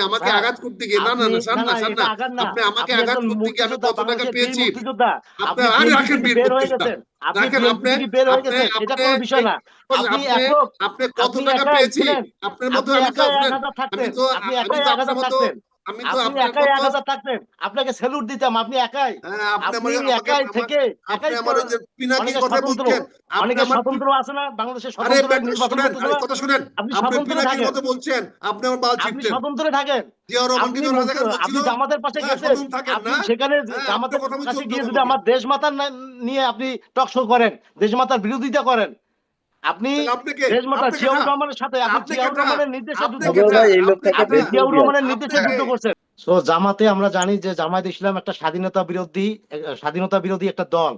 আমাকে আঘাত করতে গিয়ে না না না আপনি স্যার না স্যার না। আপনি আমাকে আঘাত করতে গিয়ে আমি কত টাকা পেয়েছি? আপনি আর রাখেন বীর মুক্তিযোদ্ধা। আপনি কত টাকা পেয়েছি? আপনার মতো আমি তো আমি তো আপনার মতো আমি তো আপনি আপনার আপনাকে স্যালুট দিতাম আপনি একাই। হ্যাঁ, আপনি একাই থেকে একাই আমার যে পিনাকি কথা বলছেন অনেকে স্বতন্ত্র আছে না বাংলাদেশের স্বতন্ত্র নির্বাচন কথা শুনেন। আপনি আপনি স্বতন্ত্রে থাকেন। মতো বলছেন আপনি আমার বাল আপনি স্বতন্ত্রে থাকেন। জিয়া রহমান আপনি কিন্তু আপনি জামাতের পাশে হ্যাঁ, গেছেন আপনি সেখানে হ্যাঁ, জামাতের কথা কাছে গিয়ে যদি আমার দেশমাতার নিয়ে আপনি টকশো করেন দেশমাতার বিরোধিতা করেন আপনি? রহমানের সাথে? রহমানের নির্দেশে যুদ্ধ রহমানের নির্দেশে যুদ্ধ করছেন। সো জামাতে আমরা জানি যে জামায়াত ইসলাম একটা স্বাধীনতা বিরোধী স্বাধীনতা বিরোধী একটা দল।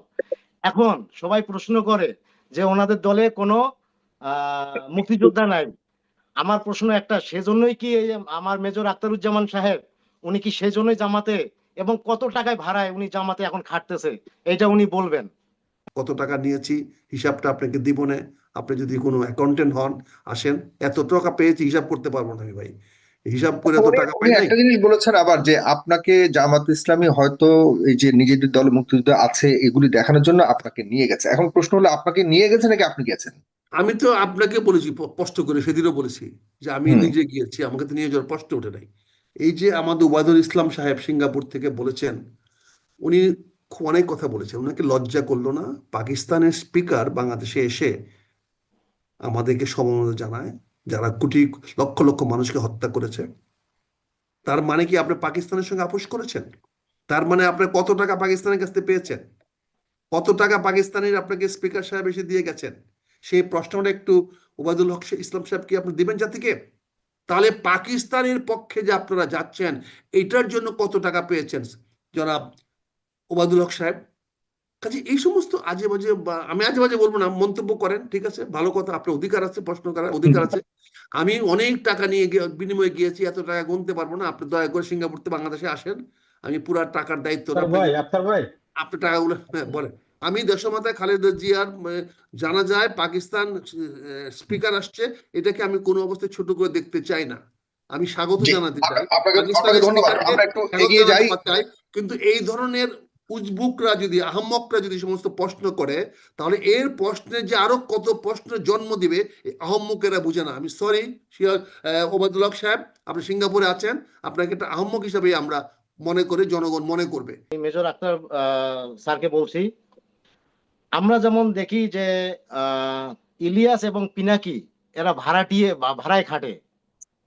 এখন সবাই প্রশ্ন করে যে ওনাদের দলে কোনো আহ, মুক্তিযোদ্ধা নাই। আমার প্রশ্ন একটা সেজন্যই কি আমার মেজর আক্তারুজ্জামান সাহেব উনি কি সেজন্যই জামাতে এবং কত টাকায় ভাড়ায় উনি জামাতে এখন খাটতেছে? এটা উনি বলবেন। কত টাকা নিয়েছি হিসাবটা আপনাকে দিব না। আপনি যদি কোনো অ্যাকাউন্টেন্ট হন আসেন এত টাকা পেয়েছি হিসাব করতে পারব না আমি ভাই। হিসাব করে তো টাকা পাই একটা জিনিস বলেছেন আবার যে আপনাকে জামাত ইসলামী হয়তো এই যে নিজেদের দলে মুক্তিযুদ্ধ আছে এগুলি দেখানোর জন্য আপনাকে নিয়ে গেছে। এখন প্রশ্ন হলো আপনাকে নিয়ে গেছে নাকি আপনি গেছেন? আমি তো আপনাকে বলেছি স্পষ্ট করে সেদিনও বলেছি যে আমি নিজে গিয়েছি আমাকে তো নিয়ে যাওয়ার প্রশ্ন ওঠে নাই। এই যে আমাদের ওবায়দুল ইসলাম সাহেব সিঙ্গাপুর থেকে বলেছেন উনি অনেক কথা বলেছেন ওনাকে লজ্জা করল না। পাকিস্তানের স্পিকার বাংলাদেশে এসে আমাদেরকে সমবেদনা জানায়, যারা কোটি, লক্ষ লক্ষ মানুষকে হত্যা করেছে। তার মানে কি আপনি পাকিস্তানের সঙ্গে আপোষ করেছেন? তার মানে আপনি কত টাকা পাকিস্তানের কাছ থেকে পেয়েছেন? কত টাকা পাকিস্তানের আপনাকে স্পিকার সাহেব এসে দিয়ে গেছেন? সেই প্রশ্নটা একটু ওবায়দুল হক ইসলাম সাহেব কি আপনি দিবেন জাতিকে? তাহলে পাকিস্তানের পক্ষে যে আপনারা যাচ্ছেন, এটার জন্য কত টাকা পেয়েছেন? জনাব ওবায়দুল হক সাহেব। কাজে এই সমস্ত আজে বাজে বা আমি আজে বাজে বলব না মন্তব্য করেন ঠিক আছে? ভালো কথা আপনার অধিকার আছে প্রশ্ন করার অধিকার আছে। আমি অনেক টাকা নিয়ে গিয়ে বিনিময়ে গিয়েছি এত টাকা গুনতে পারব না। আপনি দয়া করে সিঙ্গাপুর থেকে বাংলাদেশে আসেন। আমি পুরা টাকার দায়িত্ব আফতার ভাই আফতার ভাই। আপনি টাকাগুলো হ্যাঁ বলেন। আমি দেশমাতায় খালেদা জিয়ার জানা যায় পাকিস্তান স্পিকার আসছে। এটাকে আমি কোনো অবস্থায় ছোট করে দেখতে চাই না। আমি স্বাগত জানাতে চাই। আপনাকে আপনাকে ধন্যবাদ। আমরা একটু এগিয়ে যাই। জানাতে চাই। কিন্তু এই ধরনের উজবুকরা যদি, আহম্মকরা যদি সমস্ত প্রশ্ন করে, তাহলে এর প্রশ্নের যে আরও কত প্রশ্নের জন্ম দিবে আহম্মকেরা বুঝে না। আমি সরি ওবায়দুল হক সাহেব, আপনি সিঙ্গাপুরে আছেন, আপনাকে একটা আহম্মক হিসাবে আমরা মনে করে, জনগণ মনে করবে। মেজর আক্তার স্যারকে বলছি, আমরা যেমন দেখি যে ইলিয়াস এবং পিনাকি, এরা ভাড়াটিয়ে বা ভাড়ায় খাটে।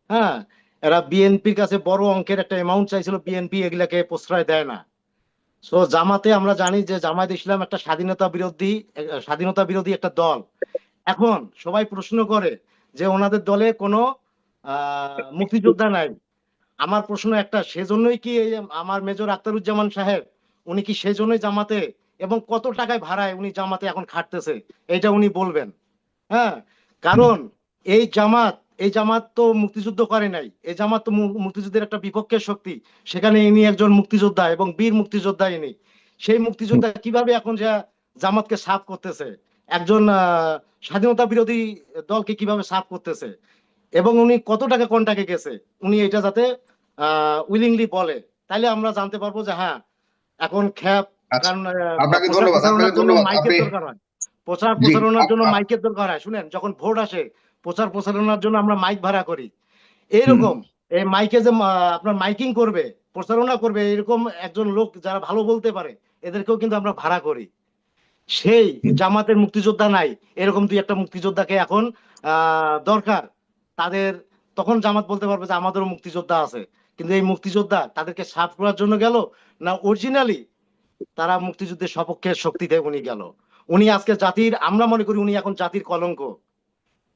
হ্যাঁ এরা বিএনপির কাছে বড় অঙ্কের একটা অ্যামাউন্ট চাইছিল, বিএনপি এগুলাকে প্রশ্রয় দেয় না। সো জামাতে আমরা জানি যে জামায়াত ইসলাম একটা স্বাধীনতা বিরোধী স্বাধীনতা বিরোধী একটা দল। এখন সবাই প্রশ্ন করে যে ওনাদের দলে কোনো মুক্তিযোদ্ধা নাই। আমার প্রশ্ন একটা, সেজন্যই কি আমার মেজর আক্তারুজ্জামান সাহেব, উনি কি সেজন্যই জামাতে এবং কত টাকায় ভাড়ায় উনি জামাতে এখন খাটতেছে? এটা উনি বলবেন। হ্যাঁ কারণ এই জামাত এই জামাত তো মুক্তিযুদ্ধ করে নাই। এই জামাত তো মুক্তিযুদ্ধের একটা বিপক্ষের শক্তি। সেখানে ইনি একজন মুক্তিযোদ্ধা এবং বীর মুক্তিযোদ্ধা ইনি। সেই মুক্তিযোদ্ধা কীভাবে এখন যা জামাতকে সাফ করতেছে? একজন স্বাধীনতা বিরোধী দলকে কীভাবে সাফ করতেছে? এবং উনি কত টাকা কন্টাকে গেছে? উনি এটা যাতে আহ উইলিংলি বলে। তাইলে আমরা জানতে পারব যে হ্যাঁ এখন খ্যাপ আচ্ছা, কারণ প্রচার প্রচারণার জন্য মাইকের দরকার প্রচার জি, জন্য মাইকের দরকার হয়। শুনেন যখন ভোট আসে প্রচার প্রচারণার জন্য আমরা মাইক ভাড়া করি। এইরকম এই মাইকে যে আপনার মাইকিং করবে প্রচারণা করবে এরকম একজন লোক যারা ভালো বলতে পারে এদেরকেও কিন্তু আমরা ভাড়া করি। সেই জামাতের মুক্তিযোদ্ধা নাই এরকম দুই একটা মুক্তিযোদ্ধাকে এখন দরকার। তাদের তখন জামাত বলতে পারবে যে আমাদেরও মুক্তিযোদ্ধা আছে। কিন্তু এই মুক্তিযোদ্ধা তাদেরকে সাফ করার জন্য গেল না অরিজিনালি তারা মুক্তিযুদ্ধের সপক্ষে শক্তিতে উনি গেল। উনি আজকে জাতির আমরা মনে করি উনি এখন জাতির কলঙ্ক।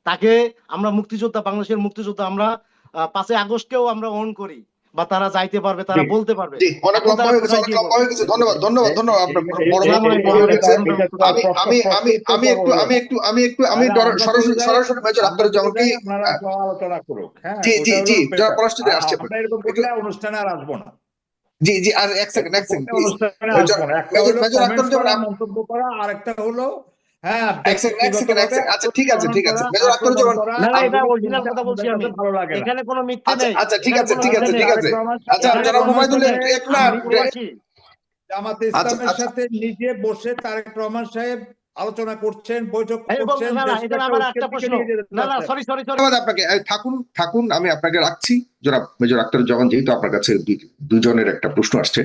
তাকে আমরা মুক্তিযোদ্ধা বাংলাদেশের মুক্তিযোদ্ধা আমরা পাঁচই আগস্টকেও আমরা অন করি বা তারা যাইতে পারবে তারা বলতে পারবে জি অনেক লম্বা হয়ে গেছে অনেক লম্বা হয়ে গেছে ধন্যবাদ ধন্যবাদ ধন্যবাদ আপনার বড় বড় এই- লম্বা এই- হয়ে গেছে এই- এটা- এটা- আমি আমি আমি আমি একটু আমি একটু আমি একটু সরাসরি সরাসরি মেজর আলোচনা করুক হ্যাঁ জি, জি, যারা আসছে। অনুষ্ঠানে আর আসব না জি জি আর এক সেকেন্ড এক সেকেন্ড মেজর- আসব না একটা মেজর- হলো মেজর comment আক্তারুজ্জামান করা, আপ- মন্তব্য করা আর একটা হলো হ্যাঁ এক সেকেন্ড এক সেকেন্ড আচ্ছা ঠিক আছে ঠিক আছে না, না, এটা কথা বলছি আমি। ভালো লাগে এখানে কোনো মিথ্যে আচ্ছা নেই আচ্ছা ঠিক আছে ঠিক আছে ঠিক আছে আচ্ছা। এক জামাতে আচ্ছা, ইসলামের আচ্ছা। সাথে নিজে বসে তারেক রহমান সাহেব আলোচনা করছেন বৈঠক করছেন না না দেশকে এখানে একটা আমার ঐক্যের একটা দিকে প্রশ্ন। নিয়ে যেতে না না চাচ্ছেন। সরি সরি সরি আপনাকে। থাকুন থাকুন আমি আপনাকে রাখছি। জনাব মেজর আখতারুজ্জামান যেহেতু আপনার কাছে দুজনের একটা প্রশ্ন আসছে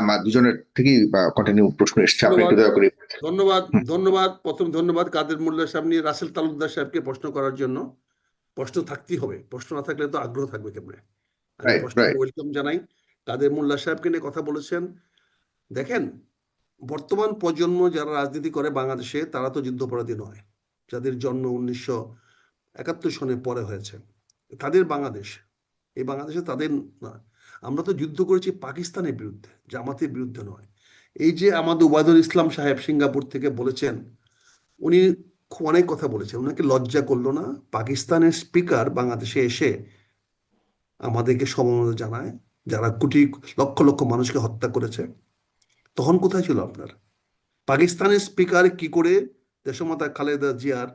আমার দুজনের থেকেই কন্টিনিউ প্রশ্ন এসছে আপনি একটু দয়া করে ধন্যবাদ ধন্যবাদ। প্রথম ধন্যবাদ কাদের মোল্লা সাহেব নিয়ে রাসেল তালুকদার সাহেবকে প্রশ্ন করার জন্য। প্রশ্ন থাকতেই হবে। প্রশ্ন না থাকলে তো আগ্রহ থাকবে কেমনে. ওয়েলকাম জানাই। কাদের মোল্লা সাহেবকে নিয়ে কথা বলেছেন। দেখেন বর্তমান প্রজন্ম যারা রাজনীতি করে বাংলাদেশে, তারা তো যুদ্ধাপরাধী নয়। যাদের জন্ম উনিশশো একাত্তর সনের পরে হয়েছে। তাদের বাংলাদেশ। এই বাংলাদেশে তাদের না আমরা তো যুদ্ধ করেছি পাকিস্তানের বিরুদ্ধে, জামাতের বিরুদ্ধে নয়। এই যে আমাদের ওবায়দুল ইসলাম সাহেব সিঙ্গাপুর থেকে বলেছেন, উনি অনেক কথা বলেছেন। ওনাকে লজ্জা করল না। পাকিস্তানের স্পিকার বাংলাদেশে এসে আমাদেরকে সমবেদনা জানায়, যারা কোটি লক্ষ লক্ষ মানুষকে হত্যা করেছে। তখন কোথায় ছিল আপনার? পাকিস্তানের স্পিকার কি করে দেশমাতা খালেদা জিয়ার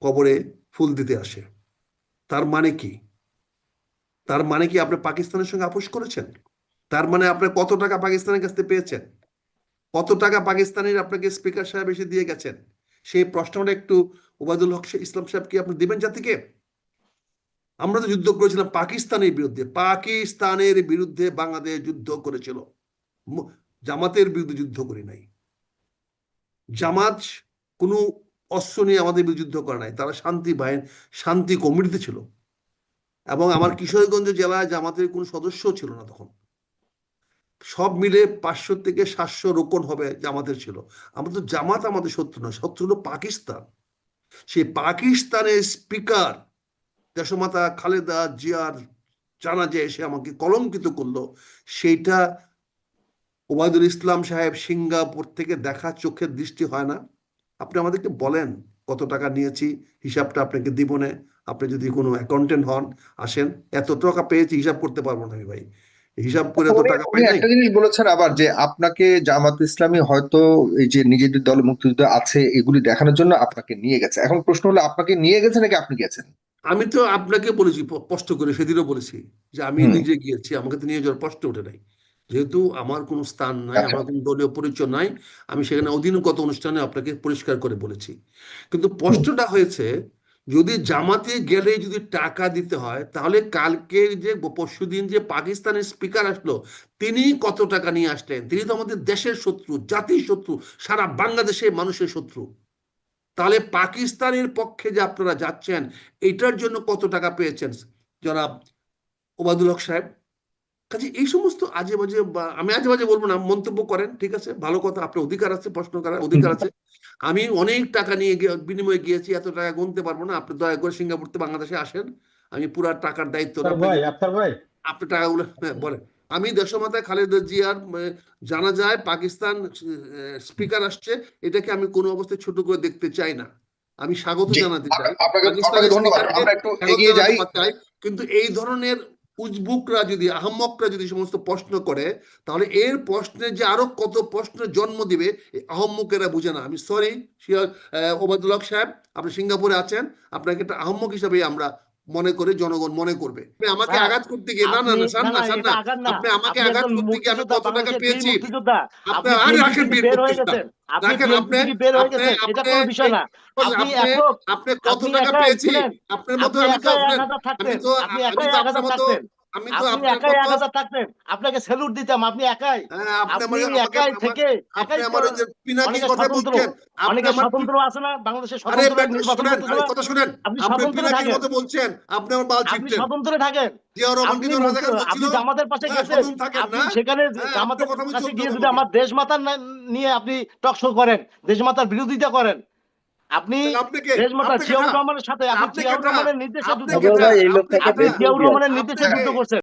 কবরে ফুল দিতে আসে? তার মানে কি? তার মানে কি আপনি পাকিস্তানের সঙ্গে আপোষ করেছেন? তার মানে আপনি কত টাকা পাকিস্তানের কাছ থেকে পেয়েছেন? কত টাকা পাকিস্তানের আপনাকে স্পিকার সাহেব এসে দিয়ে গেছেন? সেই প্রশ্নটা একটু ওবায়দুল হক ইসলাম সাহেব কি আপনি দিবেন জাতিকে? আমরা তো যুদ্ধ করেছিলাম পাকিস্তানের বিরুদ্ধে। পাকিস্তানের বিরুদ্ধে বাংলাদেশ যুদ্ধ করেছিল। জামাতের বিরুদ্ধে যুদ্ধ করি নাই। জামাত কোনো অস্ত্র নিয়ে আমাদের বিরুদ্ধে যুদ্ধ করে নাই। তারা শান্তি বাহিনী, শান্তি কমিটিতে ছিল। এবং আমার কিশোরগঞ্জ জেলায় জামাতের কোনো সদস্য ছিল না তখন। সব মিলে পাঁচশো থেকে সাতশো রোকন হবে জামাতের ছিল। আমরা তো জামাত আমাদের শত্রু নয়, শত্রু হলো পাকিস্তান। সেই পাকিস্তানের স্পিকার দেশমাতা খালেদা জিয়ার জানাজে এসে আমাকে কলঙ্কিত করল। সেইটা ওবায়দুল ইসলাম সাহেব সিঙ্গাপুর থেকে দেখা চোখের দৃষ্টি হয় না। আপনি আমাদেরকে বলেন কত টাকা নিয়েছি হিসাবটা আপনাকে দিব না। আপনি যদি কোনো অ্যাকাউন্টেন্ট হন আসেন। এত টাকা পেয়েছি হিসাব করতে পারব না আমি ভাই। হিসাব করে এত টাকা পাই একটা জিনিস বলেছেন আবার যে আপনাকে জামাত ইসলামী হয়তো এই যে নিজেদের দল মুক্তিযুদ্ধ আছে এগুলি দেখানোর জন্য আপনাকে নিয়ে গেছে। এখন প্রশ্ন হলো আপনাকে নিয়ে গেছে নাকি আপনি গেছেন? আমি তো আপনাকে বলেছি স্পষ্ট করে সেদিনও বলেছি যে আমি নিজে গিয়েছি আমাকে তো নিয়ে যাওয়ার প্রশ্ন ওঠে নাই। যেহেতু আমার কোনো স্থান নাই আচ্ছা। আমার কোনো দলীয় পরিচয় নাই আমি সেখানে অধীনগত অনুষ্ঠানে আপনাকে পরিষ্কার করে বলেছি। কিন্তু প্রশ্নটা হয়েছে যদি জামাতে গেলে যদি টাকা দিতে হয় তাহলে কালকে যে পরশু দিন যে পাকিস্তানের স্পিকার আসলো তিনি কত টাকা নিয়ে আসলেন? তিনি তো আমাদের দেশের শত্রু জাতির শত্রু সারা বাংলাদেশের মানুষের শত্রু। তাহলে পাকিস্তানের পক্ষে যে আপনারা যাচ্ছেন এটার জন্য কত টাকা পেয়েছেন? জনাব ওবায়দুল হক সাহেব? কাজে এই সমস্ত আজে বাজে বা আমি আজে বাজে বলব না মন্তব্য করেন ঠিক আছে? ভালো কথা আপনার অধিকার আছে প্রশ্ন করার অধিকার আছে। আমি অনেক টাকা নিয়ে বিনিময়ে গিয়েছি এত টাকা গুনতে পারব না আপনি দয়া করে সিঙ্গাপুর থেকে বাংলাদেশে আসেন। আমি পুরা টাকার দায়িত্ব আপনি টাকাগুলো হ্যাঁ বলেন। আমি দেশমাতা খালেদা জিয়ার জানা যায় পাকিস্তান স্পিকার আসছে এটাকে আমি কোনো অবস্থায় ছোট করে দেখতে চাই না। আমি স্বাগত জানাতে চাই। কিন্তু এই ধরনের উজবুকরা যদি, আহম্মকরা যদি সমস্ত প্রশ্ন করে, তাহলে এর প্রশ্নের যে আরও কত প্রশ্ন জন্ম দিবে আহম্মকেরা বুঝে না। আমি সরি ওবায়দুল সাহেব, আপনি সিঙ্গাপুরে আছেন, আপনাকে একটা আহম্মক হিসাবে আমরা মনে করে জনগণ মনে করবে আমাকে আঘাত করতে গিয়ে না না না আপনি- না, সার না। আপনি আমাকে আঘাত করতে গিয়ে আমি কত টাকা পেয়েছি আপনি আর রাখেন বের হয়ে গেছেন। আপনি রাখেন, আপনি- বের হয়ে আপনি- গেছেন। এটা আপনি- কোনো বিষয় না। আপনি আপনি একক আপনি কত টাকা পেয়েছি আপনার মতো আমি তো। আমি তো আপনি আমি তো আপনার মতো। আমি তো আপনি আপনার থাকতেন। আপনাকে স্যালুট দিতাম আপনি একাই। হ্যাঁ, আপনি একাই থেকে আপনি আমার যে পিনাকির কথা বলছেন আপনি স্বতন্ত্র আছে না বাংলাদেশের স্বতন্ত্র কথা শুনেন। আপনি স্বতন্ত্রে থাকেন। কথা বলছেন। আপনি আমার বাল আপনি ছিটছেন। স্বতন্ত্রে থাকেন। আপনি জামাতের পাশে হ্যাঁ, গেছেন আপনি সেখানে হ্যাঁ, জামাতের কাছে গিয়ে যদি আমার দেশমাতার না- নিয়ে আপনি টকশো করেন দেশমাতার বিরোধিতা করেন আপনি? দেশমাতা জিয়াউর? রহমানের সাথে আপনি জিয়াউর? রহমানের নির্দেশে আপনি যুদ্ধ করছেন? জিয়াউর রহমানের নির্দেশে? যুদ্ধ করছেন